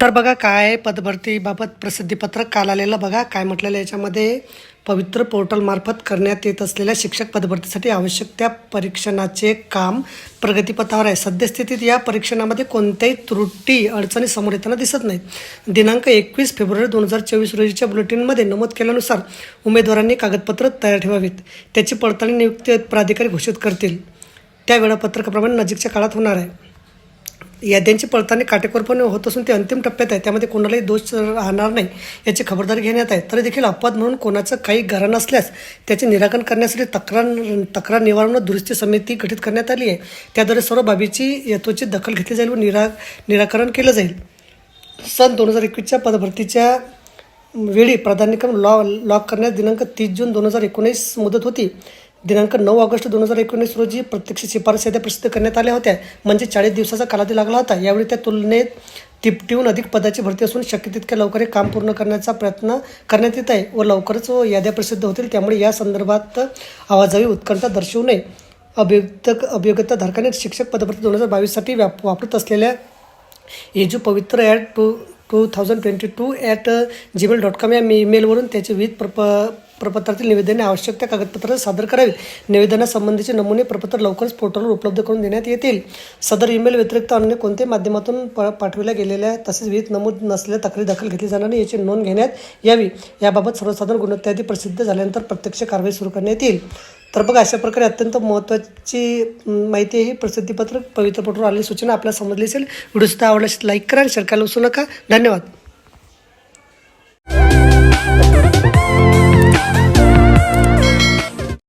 तर बघा काय पदभरतीबाबत प्रसिद्धीपत्रक काल आलेलं बघा. काय म्हटलेलं याच्यामध्ये? पवित्र पोर्टलमार्फत करण्यात येत असलेल्या शिक्षक पदभरतीसाठी आवश्यक त्या परीक्षणाचे काम प्रगतीपथावर आहे. सद्यस्थितीत या परीक्षणामध्ये कोणत्याही त्रुटी अडचणी समोर येताना दिसत नाहीत. दिनांक एकवीस फेब्रुवारी दोन हजार चोवीस रोजीच्या बुलेटिनमध्ये नमूद केल्यानुसार उमेदवारांनी कागदपत्र तयार ठेवावीत. त्याची पडताळणी नियुक्ती प्राधिकारी घोषित करतील. त्या वेळापत्रकाप्रमाणे नजीकच्या काळात होणार आहे. याद्यांची पडताळणी काटेकोरपणे होत असून ते अंतिम टप्प्यात आहे त्यामध्ये कोणालाही दोष राहणार नाही याची खबरदारी घेण्यात आहे. तरी देखील अपवाद म्हणून कोणाचं काही घरण असल्यास त्याचे निराकरण करण्यासाठी तक्रार तक्रार निवारण दुरुस्ती समिती गठीत करण्यात आली आहे. त्याद्वारे सर्व बाबीची यथोचित दखल घेतली जाईल व निरा निराकरण केलं जाईल. सन दोन हजार एकवीसच्या पदभरतीच्या वेळी प्राधान्यक्रम लॉ लॉक करण्यास दिनांक तीस जून दोन हजार एकोणीस मुदत होती. दिनांक नऊ ऑगस्ट दोन हजार एकोणीस रोजी प्रत्यक्ष शिफारस याद्या प्रसिद्ध करण्यात आल्या होत्या. म्हणजे चाळीस दिवसाचा कालावधी लागला होता. यावेळी त्या तुलनेत तिपटीहून अधिक पदाची भरती असून शक्य तितक्या लवकर हे काम पूर्ण करण्याचा प्रयत्न करण्यात येत आहे. व लवकरच हो, याद्या प्रसिद्ध होतील. त्यामुळे या संदर्भात आवाजावी उत्कंठा दर्शवू नये. अभियुक्त अभियोग्यताधारकाने शिक्षक पदभरती दोन हजार बावीससाठी व्याप वापरत असलेल्या येजू Pavitra add two two thousand twenty two at Gmail dot com या मे- ईमेलवरून त्याचे विविध प्रप प्रपत्रातील निवेदने आवश्यक त्या कागदपत्र सादर करावी. निवेदनासंबंधीचे नमुने प्रपत्र लवकरच पोर्टलवर उपलब्ध करून देण्यात येतील. सदर ईमेल व्यतिरिक्त अन्य कोणत्याही माध्यमातून प पाठविल्या गेलेल्या तसेच विविध नमूद नसलेल्या तक्रारी दखल घेतली जाणार नाही याची नोंद घेण्यात यावी. याबाबत सर्वसाधारण गुणवत्ता प्रसिद्ध झाल्यानंतर प्रत्यक्ष कारवाई सुरू करण्यात येईल. तर बघा अशा प्रकारे अत्यंत महत्त्वाची माहिती ही प्रसिद्धीपत्र पवित्र आलेली सूचना आपल्याला समजली असेल. व्हिडिओ सुद्धा आवडल्यास लाईक करा आणि शेअर करायला विसरू नका. धन्यवाद.